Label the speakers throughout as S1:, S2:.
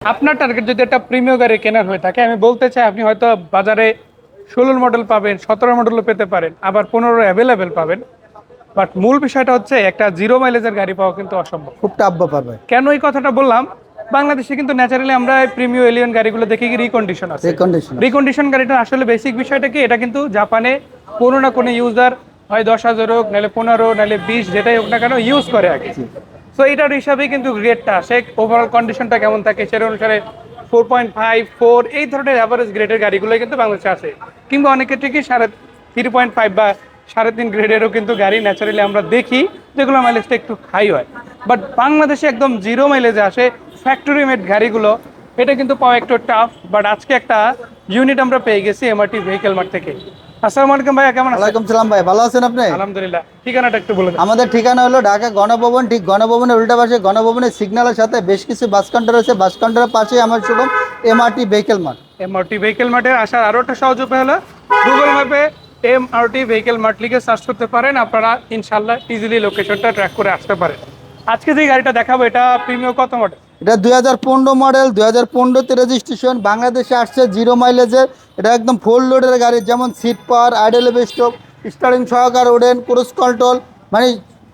S1: আপনার টার্গেট যদি একটা প্রিমিয়াম গাড়ি কেনার হয়ে থাকে আমি বলতে চাই আপনি হয়তো বাজারে ষোলোর মডেল পাবেন সতেরো মডেলও পেতে পারেন আবার পনেরো অ্যাভেলেবেল পাবেন। বাট মূল বিষয়টা হচ্ছে একটা জিরো মাইলেজের গাড়ি পাওয়া কিন্তু অসম্ভব।
S2: খুব ব্যাপার ভাই।
S1: কেন এই কথাটা বললাম? বাংলাদেশে কিন্তু ন্যাচারালি আমরা প্রিমিয়াম এলিয়ন গাড়িগুলো দেখি কি রিকন্ডিশন আছে।
S2: রিকন্ডিশন
S1: রিকন্ডিশন গাড়িটা আসলে বেসিক বিষয়টা কি? এটা কিন্তু জাপানে কোনো না কোনো ইউজার হয় দশ হাজার হোক নাহলে পনেরো নাহলে বিশ যেটাই হোক না কেন ইউজ করে আগে। তো এটার হিসাবে কিন্তু গ্রেডটা আসে। ওভারঅল কন্ডিশনটা কেমন থাকে সেটা অনুসারে ফোর পয়েন্ট ফাইভ ফোর এই ধরনের অ্যাভারেজ গ্রেডের গাড়িগুলো কিন্তু বাংলাদেশে আসে কিংবা অনেকের থেকে সাড়ে থ্রি পয়েন্ট ফাইভ বা সাড়ে তিন গ্রেডেরও কিন্তু গাড়ি ন্যাচারালি আমরা দেখি, যেগুলো মাইলেজটা একটু হাই হয়। বাট বাংলাদেশে একদম জিরো মাইলেজে আসে ফ্যাক্টরি মেড গাড়িগুলো। এটা কিন্তু পাওয়া একটু টাফ বাট আজকে একটা ইউনিট আমরা পেয়ে গেছি এমআরটি ভেহিকেল মার্ট থেকে। আসসালামু আলাইকুম ভাইয়া কেমন আছেন?
S2: ওয়ালাইকুম সালাম ভাই ভালো আছেন আপনি?
S1: আলহামদুলিল্লাহ। ঠিকানাটা একটু বলে
S2: আমাদের ঠিকানা হলো ঢাকা গণভবন ঠিক গণভবনের উল্টা পাশে গণভবনের সিগন্যালের সাথে বেশ কিছু বাস কাউন্টার আছে বাস কাউন্টারের পাশে আমার showroom MRT vehicle mart
S1: MRT vehicle মার্টে আসার একটা সহজ উপায় হলো গুগল ম্যাপে এমআরটি ভেহিকেল মার্ট লিখে সার্চ করতে পারেন। আপনারা ইনশাল্লাহ ইজিলি লোকেশনটা ট্র্যাক করে আসতে পারেন। আজকে যে গাড়িটা দেখাবো এটা প্রিমিয়াম কত মডেল
S2: এটা দুই হাজার পনেরো মডেল দুই হাজার পনেরোতে রেজিস্ট্রেশন বাংলাদেশে আসছে জিরো মাইলেজের এটা একদম ফুল লোডের গাড়ি যেমন seat power idle stop steering সহকার ওডেন ক্রুজ কন্ট্রোল মানে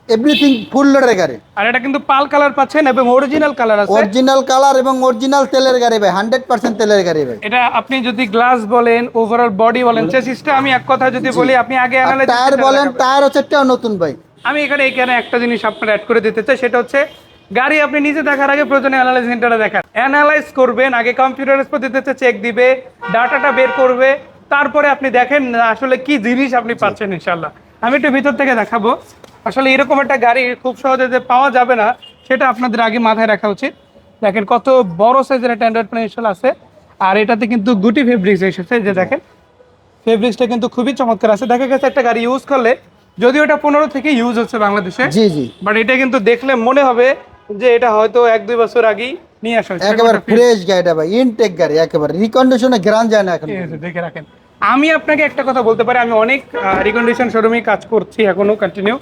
S2: এভরিথিং ফুল লোডের গাড়ি।
S1: আর এটা কিন্তু পাল কালার পাচ্ছেন এবং অরিজিনাল কালার আছে।
S2: অরিজিনাল কালার এবং অরিজিনাল তেলের গাড়ি ভাই হান্ড্রেড পার্সেন্ট তেলের গাড়ি ভাই।
S1: এটা আপনি যদি গ্লাস বলেন ওভারঅল বডি বলেন চেসিসটা আমি এক কথা যদি বলি আপনি আগে
S2: টায়ার বলেন টায়ার হচ্ছে নতুন ভাই।
S1: আমি এখানে এখানে একটা জিনিস আপনার অ্যাড করে দিতে চাই সেটা হচ্ছে গাড়ি আপনি নিজে দেখার আগে প্রয়োজনে অ্যানালাইজ সেন্টারে দেখান। অ্যানালাইজ করবেন আগে কম্পিউটার পদ্ধতিতে চেক দিবে ডাটাটা বের করবে তারপরে আপনি দেখেন আসলে কি জিনিস আপনি পাচ্ছেন ইনশাল্লাহ আমি একটু ভিতর থেকে দেখাবো। আসলে এরকম একটা গাড়ি খুব সহজে যে পাওয়া যাবে না সেটা আপনাদের আগে মাথায় রাখা উচিত। দেখেন কত বড় সাইজের একটা অ্যান্ড্রয়েড ইনস্টল আছে। আর এটাতে কিন্তু গুটি ফেব্রিক্স এসেছে যে দেখেন। ফেব্রিক্সটা কিন্তু খুবই চমৎকার আছে। দেখা গেছে একটা গাড়ি ইউজ করলে যদিও এটা পনেরো থেকে ইউজ হচ্ছে বাংলাদেশে
S2: জি জি।
S1: বাট এটা কিন্তু দেখলে মনে হবে যে এটা হয়তো এক দুই বছর আগেই নিয়ে আসা হয়েছে।
S2: একেবারে ফ্রেশ গাড়িটা ভাই ইনটেক গাড়ি একেবারে। রিকন্ডিশনে গ্রান যায় না এখন
S1: ঠিক আছে, দেখে রাখেন। আমি আপনাকে একটা কথা বলতে পারি আমি অনেক রিকন্ডিশন শোরুমেই কাজ করছি এখনও কন্টিনিউ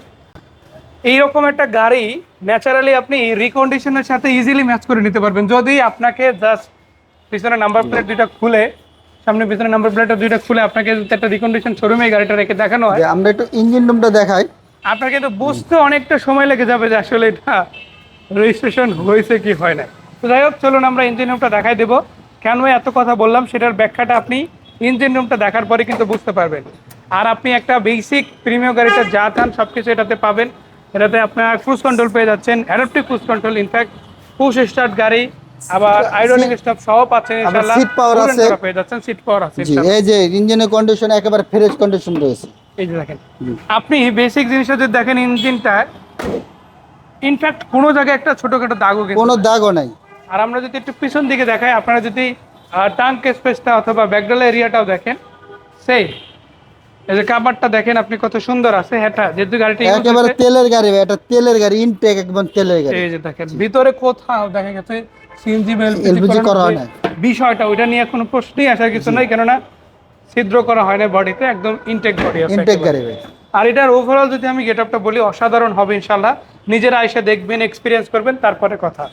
S1: এইরকম একটা গাড়ি ন্যাচারালি আপনি রিকন্ডিশনের সাথে ইজিলি ম্যাচ করে নিতে পারবেন। যদি আপনাকে জাস্ট পিছনে নাম্বার প্লেট দুইটা খুলে সামনে পিছনে নাম্বার প্লেটটা দুইটা খুলে আপনাকে যদি একটা রিকন্ডিশন শোরুমে গাড়িটা রেখে দেখানো হয়
S2: আমরা একটু ইঞ্জিন রুমটা দেখাই।
S1: আপনার কিন্তু বুঝতে অনেকটা সময় লেগে যাবে যে আসলে এটা রেজিস্ট্রেশন হয়েছে কি হয় না তো যাই হোক চলুন আমরা ইঞ্জিন রুমটা দেখাই দেবো। কেন এত কথা বললাম সেটার ব্যাখ্যাটা আপনি ইঞ্জিন রুমটা দেখার পরে কিন্তু বুঝতে পারবেন। আর আপনি একটা বেসিক প্রিমিয়াম গাড়িটা যা চান সব কিছু এটাতে পাবেন। এটাতে আপনার ক্রুজ কন্ট্রোল পেয়ে যাচ্ছেন adaptive cruise control in fact push start গাড়ি আবার আইরনিক স্টপ সহ পাচ্ছেন ইনশাআল্লাহ।
S2: power
S1: Student
S2: আছে।
S1: পেয়ে যাচ্ছেন সিট পাওয়ার আছে
S2: এই যে ইঞ্জিনের কন্ডিশন একেবারে ফ্রেশ কন্ডিশন রয়েছে।
S1: এই যে দেখেন। আপনি বেসিক জিনিসটা যদি দেখেন ইঞ্জিনটা ইনফ্যাক্ট কোনো জায়গায় একটা ছোটখাটো দাগও কিন্তু
S2: কোনো দাগও নাই।
S1: আর আমরা যদি একটু পিছন দিকে দেখাই আপনারা যদি টাঙ্ক স্পেসটা অথবা ব্যাকডাল এরিয়াটাও দেখেন সেই এই যে কাবারটা দেখেন আপনি কত সুন্দর আছে হ্যাঁ যেহেতু গাড়িটা
S2: একেবারে তেলের গাড়ি ভাই এটা তেলের গাড়ি ইনটেক একদম তেলের গাড়ি।
S1: এই যে দেখেন ভিতরে কোথাও দেখা গেছে সিএনজি এলপিজি
S2: করা হয় না।
S1: বিষয়টা ওইটা নিয়ে কোনো প্রশ্নই আসার কিছু নাই কেননা ছিদ্র করা হয় না বডিতে একদম ইনটেক বডি আছে
S2: ইনটেক গাড়ি ভাই।
S1: আর এটার ওভারঅল যদি আমি গেট আপটা বলি অসাধারণ হবে ইনশাল্লাহ নিজেরা এসে দেখবেন এক্সপিরিয়েন্স করবেন তারপরে কথা।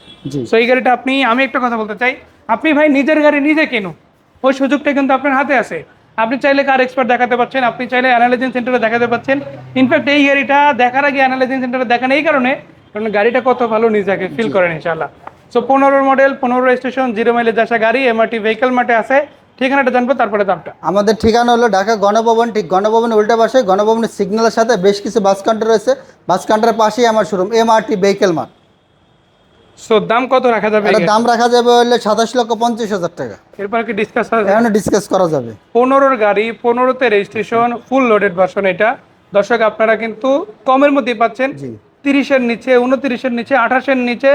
S1: সো এই গাড়িটা আপনি আমি একটা কথা বলতে চাই। আপনি ভাই নিজের গাড়ি নিজে কিনুন। ওই সুযোগটা কিন্তু আপনার হাতে আছে। আপনি চাইলে কার এক্সপার্ট দেখাতে পাচ্ছেন আপনি চাইলে অ্যানালাইজিং সেন্টারে দেখাতে পাচ্ছেন। ইনফ্যাক্ট এই গাড়িটা দেখার আগে অ্যানালাইজিং সেন্টারে দেখান এই কারণে কারণ গাড়িটা কত ভালো নিজেকে ফিল করেন ইনশাল্লাহ সো পনেরো মডেল পনেরো স্টেশন জিরো মাইলেজ আসা গাড়ি এমআরটি ভেহিকেল মাঠে আছে। ঠিকানাটা জানব তারপরে দামটা।
S2: আমাদের ঠিকানা হলো ঢাকা গণভবন ঠিক গণভবনের উল্টা পাশে গণভবনের সিগন্যালের সাথে বেশ কিছু বাস কাউন্টার রয়েছে। বাস কাউন্টারের পাশেই আমার showroom MRT vehicle mart.
S1: So দাম কত রাখা যাবে
S2: এটা দাম রাখা যাবে হলে সাতাশ লক্ষ পঞ্চাশ হাজার টাকা।
S1: এরপর কি ডিসকাস
S2: এখন ডিসকাস করা যাবে।
S1: পনেরোর গাড়ি পনেরোতে রেজিস্ট্রেশন ফুল লোডেড ভার্সন এটা। দর্শক আপনারা কিন্তু কমের মধ্যে পাচ্ছেন।
S2: জি।
S1: তিরিশের নিচে উনত্রিশের নিচে আঠাশের নিচে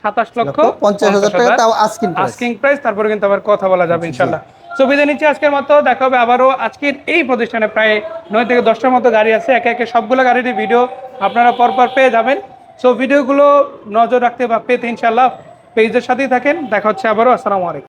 S1: সাতাশ লক্ষ
S2: পঞ্চাশ হাজার টাকা তাও আস্কিং
S1: আস্কিং প্রাইস তারপরে কিন্তু আবার কথা বলা যাবে ইনশাল্লাহ। সো বিদায় নিচ্ছি আজকের মতো দেখা হবে আবারও আজকের এই প্রতিষ্ঠানে। প্রায় নয় থেকে দশটার মতো গাড়ি আছে একে একে সবগুলো গাড়িরই ভিডিও আপনারা পরপর পেয়ে যাবেন। সো ভিডিওগুলো নজর রাখতে বা পেতে ইনশাল্লাহ পেজের সাথেই থাকেন। দেখা হচ্ছে আবারও আসসালামু আলাইকুম।